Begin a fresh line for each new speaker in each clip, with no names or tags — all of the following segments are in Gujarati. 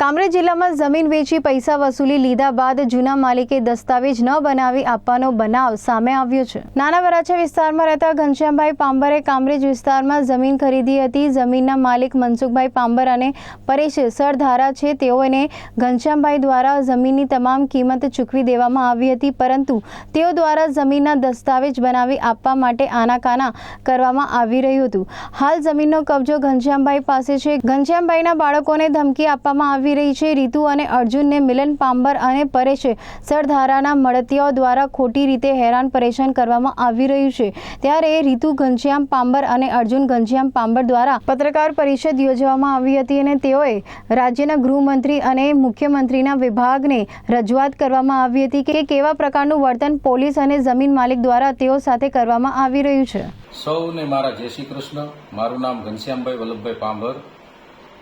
કામરેજ જિલ્લામાં જમીન વેચી પૈસા વસૂલી લીધા બાદ જૂના માલિકે દસ્તાવેજ ન બનાવી આપવાનો બનાવ સામે આવ્યો છે. નાના વરાછા વિસ્તારમાં રહેતા ઘનશ્યામભાઈ પાંબરે કામરેજ વિસ્તારમાં જમીન ખરીદી હતી. જમીનના માલિક મનસુખભાઈ પાંબર અને પરેશ સરધારા છે. તેઓને ઘનશ્યામભાઈ દ્વારા જમીનની તમામ કિંમત ચૂકવી દેવામાં આવી હતી, પરંતુ તેઓ દ્વારા જમીનના દસ્તાવેજ બનાવી આપવા માટે આનાકાના કરવામાં આવી રહ્યું હતું. હાલ જમીનનો કબજો ઘનશ્યામભાઈ પાસે છે. ઘનશ્યામભાઈના બાળકોને ધમકી આપવામાં આવી રહી છે. રીતુ અને અર્જુનને મિલન પાંબર અને પરેશ સરધારાના મળતિયાઓ દ્વારા ખોટી રીતે હેરાન પરેશાન કરવામાં આવી રહ્યું છે. ત્યારે રીતુ ઘનશ્યામ પાંબર અને અર્જુન ઘનશ્યામ પાંબર દ્વારા પત્રકાર પરિષદ યોજવામાં આવી હતી અને તેઓએ રાજ્યના ગૃહમંત્રી અને મુખ્યમંત્રીના વિભાગને રજૂઆત કરવામાં આવી હતી કે કેવા પ્રકારનું વર્તન પોલીસ અને જમીન માલિક દ્વારા તેઓ સાથે કરવામાં આવી રહ્યું છે.
સૌને મારા જય શ્રી કૃષ્ણ. મારું નામ ઘનશ્યામભાઈ વલ્લભભાઈ પાંભર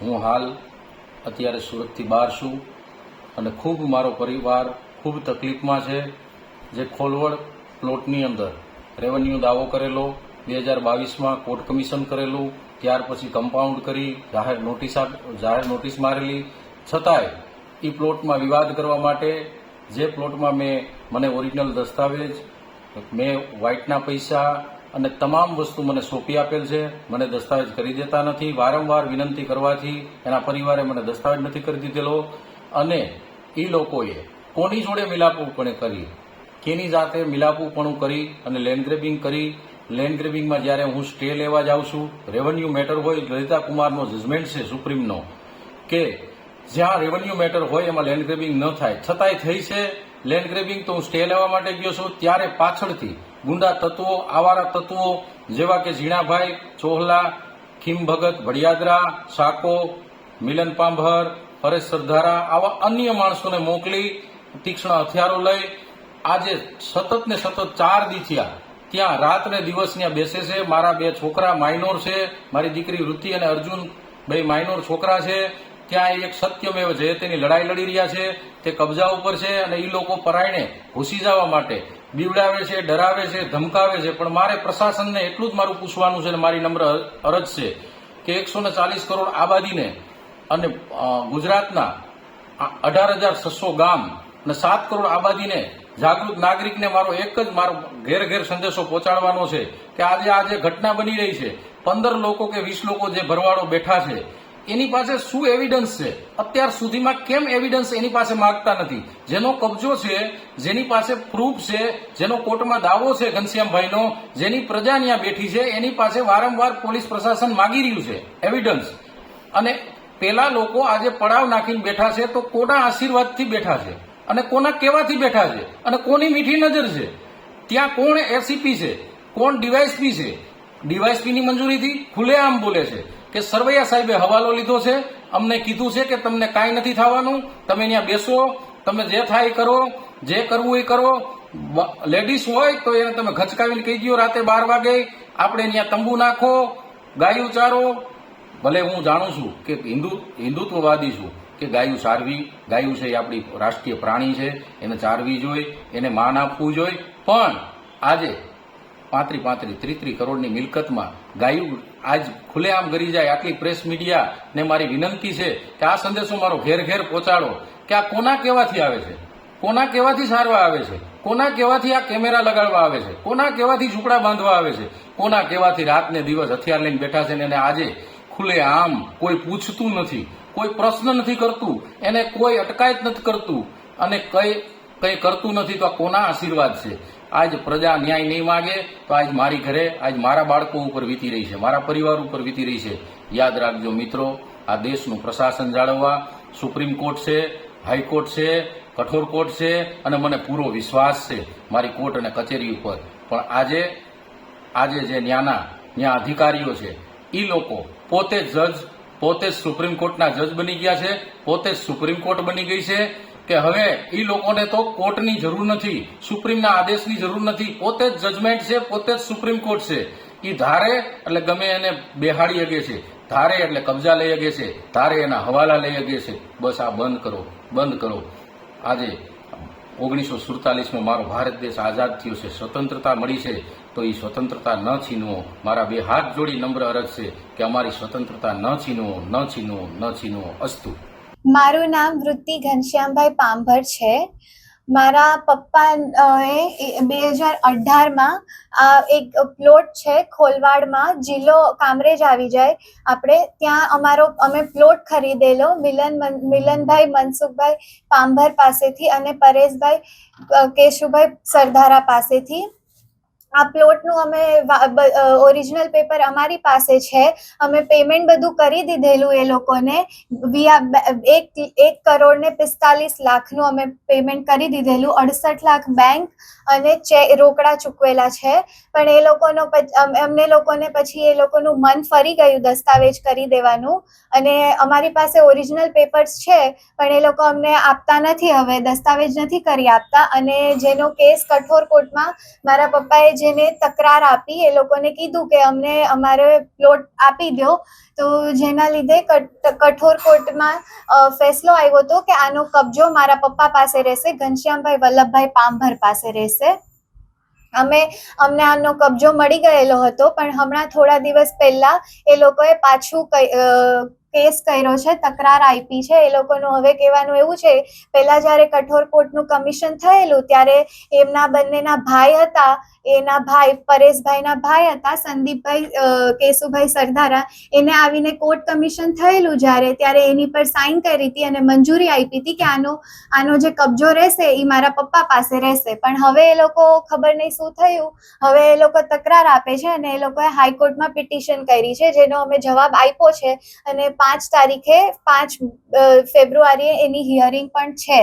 હું હાલ અત્યારે સુરતથી બહાર છું અને ખૂબ મારો પરિવાર ખૂબ તકલીફમાં છે. જે ખોલવડ પ્લોટની અંદર રેવન્યુ દાવો કરેલો, બે હજાર બાવીસમાં કોર્ટ કમિશન કરેલું, ત્યાર પછી કમ્પાઉન્ડ કરી, જાહેર નોટિસ જાહેર નોટિસ મારેલી. છતાંય એ પ્લોટમાં વિવાદ કરવા માટે જે પ્લોટમાં મેં, મને ઓરિજિનલ દસ્તાવેજ, મેં વ્હાઇટના પૈસા અને તમામ વસ્તુ મને સોંપી આપેલ છે. મને દસ્તાવેજ કરી દેતા નથી. વારંવાર વિનંતી કરવાથી એના પરિવારે મને દસ્તાવેજ નથી કરી દીધેલો. અને એ લોકોએ કોની જોડે મિલાપું પણ કરી. કેની જાતે મિલાપું પણ કરી અને લેન્ડ ગ્રેબિંગ કરી. લેન્ડ ગ્રેબિંગમાં જ્યારે હું સ્ટે લેવા જાઉં છું, રેવન્યુ મેટર હોય, લલિતા કુમારનો જજમેન્ટ છે સુપ્રીમનો, કે જ્યાં રેવન્યુ મેટર હોય એમાં લેન્ડ ગ્રેબિંગ ન થાય. છતાંય થઈ છે. લેન્ડ ગ્રેબિંગ તો હું સ્ટે લેવા માટે ગયો છું. ત્યારે પાછળથી ગુંડા તત્વો, આવારા તત્વો, જેવા કે ઝીણાભાઈ, ચોહલા ખીમ ભગત ભડિયાદરા સાકો મિલન પાંભર હરેશ સરધારા આવા અન્ય માણસોને મોકલી તીક્ષ્ણ હથિયારો લઈ આજે સતત ને સતત ચાર દી ત્યાં રાત ને દિવસ ત્યાં બેસે છે. મારા બે છોકરા માઇનોર છે. મારી દીકરી વૃત્તિ અને અર્જુન બે માઇનોર છોકરા છે. ત્યાં એક સત્યમેવ જયતેની લડાઈ લડી રહ્યા છે. તે કબજા ઉપર છે અને એ લોકો પરાયણે ઘૂસી જવા માટે બીવડાવે છે, ડરાવે છે, ધમકાવે છે, પણ મારે પ્રશાસનને એટલું જ મારું પૂછવાનું છે મારી નમ્ર અરજ છે કે એકસો ને ચાલીસ કરોડ આબાદીને અને ગુજરાતના અઢાર હજાર છસો ગામ અને સાત કરોડ આબાદીને જાગૃત નાગરિકને મારો એક જ મારો ઘેર ઘેર સંદેશો પહોંચાડવાનો છે કે આજે આ જે ઘટના બની રહી છે, પંદર લોકો કે વીસ લોકો જે ભરવાડો બેઠા છે એની પાસે શું એવિડન્સ છે? અત્યાર સુધીમાં કેમ એવિડન્સ એની પાસે માગતા નથી? જેનો કબજો છે, જેની પાસે પ્રૂફ છે, જેનો કોર્ટમાં દાવો છે ઘનશ્યામભાઈનો, જેની પ્રજા ત્યાં બેઠી છે, એની પાસે વારંવાર પોલીસ પ્રશાસન માગી રહ્યું છે. એવિડન્સ અને પેલા લોકો આજે પડાવ નાખીને બેઠા છે તો કોના આશીર્વાદથી બેઠા છે? અને કોના કેવાથી બેઠા છે? અને કોની મીઠી નજર છે? ત્યાં કોણ એસીપી છે? કોણ ડીવાયસપી છે? ડીવાયસપીની મંજૂરીથી ખુલ્લેઆમ બોલે છે. કે સરવૈયા સાહેબે હવાલો લીધો છે? અમને કીધું છે કે તમને કાંઈ નથી થવાનું. તમે ત્યાં બેસો, તમે જે થાય કરો, જે કરવું એ કરો. લેડીઝ હોય તો એને તમે ઘચકાવીને કહી દો રાતે બાર વાગે, આપણે ત્યાં તંબુ નાખો, ગાયું ચારો ભલે હું જાણું છું કે હિન્દુ, હિન્દુત્વવાદી છું કે ગાયું ચારવી ગાયું છે એ આપણી રાષ્ટ્રીય પ્રાણી છે, એને ચારવી જોઈએ, એને માન આપવું જોઈએ. પણ આજે પાંત્રી પાંત્રી ત્રીત્રી કરોડની મિલકતમાં ગાયું આજ ખુલ્લેઆમ કરી જાય, આટલી પ્રેસ મીડિયા ને મારી વિનંતી છે કે આ સંદેશો મારો ઘેર ઘેર પહોંચાડો. કે આ કોના કેવાથી આવે છે? કોના કેવાથી સારવા આવે છે? કોના કેવાથી આ કેમેરા લગાડવા આવે છે? કોના કેવાથી ઝૂંપડા બાંધવા આવે છે? કોના કેવાથી રાતને દિવસ હથિયાર લઈને બેઠા છે ને આજે ખુલ્લે આમ કોઈ પૂછતું નથી, કોઈ પ્રશ્ન નથી કરતું, એને કોઈ અટકાયત નથી કરતું અને કઈ કઈ કરતું નથી તો આ કોના આશીર્વાદ છે? આજ પ્રજા ન્યાય નહીં માગે તો આજ મારી ઘરે, આજ મારા બાળકો ઉપર વીતી રહી છે, મારા પરિવાર ઉપર વીતી રહી છે. યાદ રાખજો મિત્રો, આ દેશનું પ્રશાસન જાળવવા સુપ્રીમ કોર્ટ છે, હાઈકોર્ટ છે, કઠોર કોર્ટ છે અને મને પૂરો વિશ્વાસ છે મારી કોર્ટ અને કચેરી ઉપર. પણ આજે આજે જે ન્યાના, ન્યા અધિકારીઓ છે એ લોકો પોતે જજ, પોતે સુપ્રીમ કોર્ટના જજ બની ગયા છે, પોતે સુપ્રીમ કોર્ટ બની ગઈ છે કે હવે એ લોકોને તો કોર્ટની જરૂર નથી, સુપ્રીમના આદેશની જરૂર નથી, પોતે જ જજમેન્ટ છે, પોતે જ સુપ્રીમ કોર્ટ છે. એ ધારે, એટલે ગમે એને બેહાડી શકે છે, ધારે એટલે કબજા લઈ શકે છે, ધારે એના હવાલા લઈ શકે છે. બસ આ બંધ કરો બંધ કરો. આજે ઓગણીસો સુડતાલીસમાં મારો ભારત દેશ આઝાદ થયો છે, સ્વતંત્રતા મળી છે, તો એ સ્વતંત્રતા ન છીનવો. મારા બે હાથ જોડી નમ્ર અરજ છે કે અમારી સ્વતંત્રતા ન છીનવો ન છીનવો ન છીનવો, અસ્તુ.
મારું નામ વૃત્તિ ઘનશ્યામભાઈ પાંભર છે. મારા પપ્પા બે હજાર અઢારમાં એક પ્લોટ છે ખોલવાડમાં. જિલ્લો કામરેજ આવી જાય. આપણે ત્યાં અમારો, અમે પ્લોટ ખરીદેલો મિલન મિલનભાઈ મનસુખભાઈ પાંભર પાસેથી અને પરેશભાઈ કેશુભાઈ સરદારા પાસેથી. આ પ્લોટનું અમે ઓરિજિનલ પેપર અમારી પાસે છે. અમે પેમેન્ટ બધું કરી દીધેલું એ લોકોને. વિયા એક એક કરોડ ને પિસ્તાલીસ લાખનું અમે પેમેન્ટ કરી દીધેલું. અડસઠ લાખ બેંક અને ચે રોકડા ચૂકવેલા છે. પણ એ લોકોનો અમને લોકોને પછી એ લોકોનું મન ફરી ગયું દસ્તાવેજ કરી દેવાનું. અને અમારી પાસે ઓરિજિનલ પેપર્સ છે, પણ એ લોકો અમને આપતા નથી હવે. દસ્તાવેજ નથી કરી આપતા. અને જેનો કેસ કઠોર કોર્ટમાં મારા પપ્પાએ જેને તકરાર આપી એ લોકોને કીધું કે અમને અમારે પ્લોટ આપી દો તો જેના લીધે કઠોર કોર્ટમાં ફેસલો આવ્યો હતો કે આનો કબજો મારા પપ્પા પાસે રહેશે, ઘનશ્યામભાઈ વલ્લભભાઈ પાંભર પાસે રહેશે. અમે, અમને આનો કબજો મળી ગયેલો હતો, પણ હમણાં થોડા દિવસ પહેલા એ લોકોએ પાછું કેસ કર્યો છે, તકરાર આપી છે. એ લોકોનું હવે કહેવાનું એવું છે, પહેલા જ્યારે કઠોર કોર્ટનું કમિશન થયેલું, ત્યારે એમના બંનેના ભાઈ હતા. એના ભાઈ, પરેશભાઈના ભાઈ હતા, સંદીપભાઈ કેશુભાઈ સરદારા એને આવીને કોર્ટ કમિશન થયેલું જ્યારે, ત્યારે એની પર સાઇન કરી હતી અને મંજૂરી આપી હતી કે આનો આનો જે કબજો રહેશે એ મારા પપ્પા પાસે રહેશે. પણ હવે એ લોકો ખબર નહીં શું થયું. હવે એ લોકો તકરાર આપે છે અને એ લોકોએ હાઈકોર્ટમાં પિટિશન કરી છે, જેનો અમે જવાબ આપ્યો છે. અને પાંચ તારીખે, પાંચ ફેબ્રુઆરીએ એની હિયરિંગ પણ છે.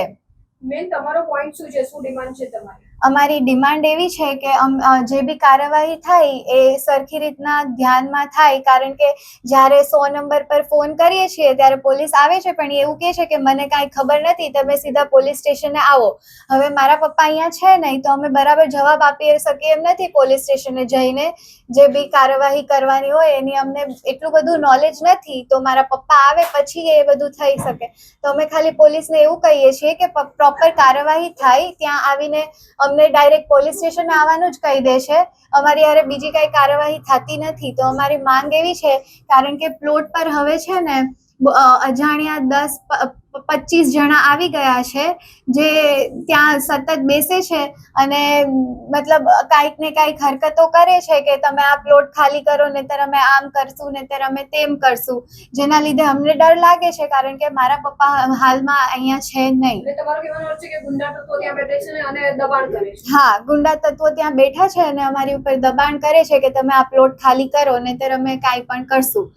મેન તમારો પોઈન્ટ શું છે? શું ડિમાન્ડ છે તમારી?
અમારી ડિમાન્ડ એવી છે કે જે બી કાર્યવાહી થાય એ સરખી રીતના ધ્યાનમાં થાય, કારણ કે જ્યારે સો નંબર પર ફોન કરીએ છીએ ત્યારે પોલીસ આવે છે, પણ એવું કહે છે કે મને કાંઈ ખબર નથી, તમે સીધા પોલીસ સ્ટેશને આવો. હવે મારા પપ્પા અહીંયા છે નહીં, તો અમે બરાબર જવાબ આપી શકીએ એમ નથી પોલીસ સ્ટેશને જઈને. જે બી કાર્યવાહી કરવાની હોય એની અમને એટલું બધું નોલેજ નથી, તો મારા પપ્પા આવે પછી એ બધું થઈ શકે. તો અમે ખાલી પોલીસને એવું કહીએ છીએ કે પ્રોપર કાર્યવાહી થાય, ત્યાં આવીને અમને ડાયરેક્ટ પોલીસ સ્ટેશન આવવાનું જ કહી દે છે. અમારી હારે બીજી કાંઈ કાર્યવાહી થતી નથી. તો અમારી માંગ એવી છે, કારણ કે પ્લોટ પર હવે છે ને અજાણ્યા દસ પચીસ જણા આવી ગયા છે જે ત્યાં સતત બેસે છે અને મતલબ કાંઈક ને કાંઈક હરકતો કરે છે કે તમે આ પ્લોટ ખાલી કરો ને ત્યારે અમે આમ કરશું ને ત્યારે અમે તેમ કરશું. જેના લીધે અમને ડર લાગે છે કારણ કે મારા પપ્પા હાલમાં અહીંયા છે નહીં. હા ગુંડા તત્વો ત્યાં બેઠા છે અને અમારી ઉપર દબાણ કરે છે કે તમે આ પ્લોટ ખાલી કરો ને ત્યારે અમે કાંઈ પણ કરશું.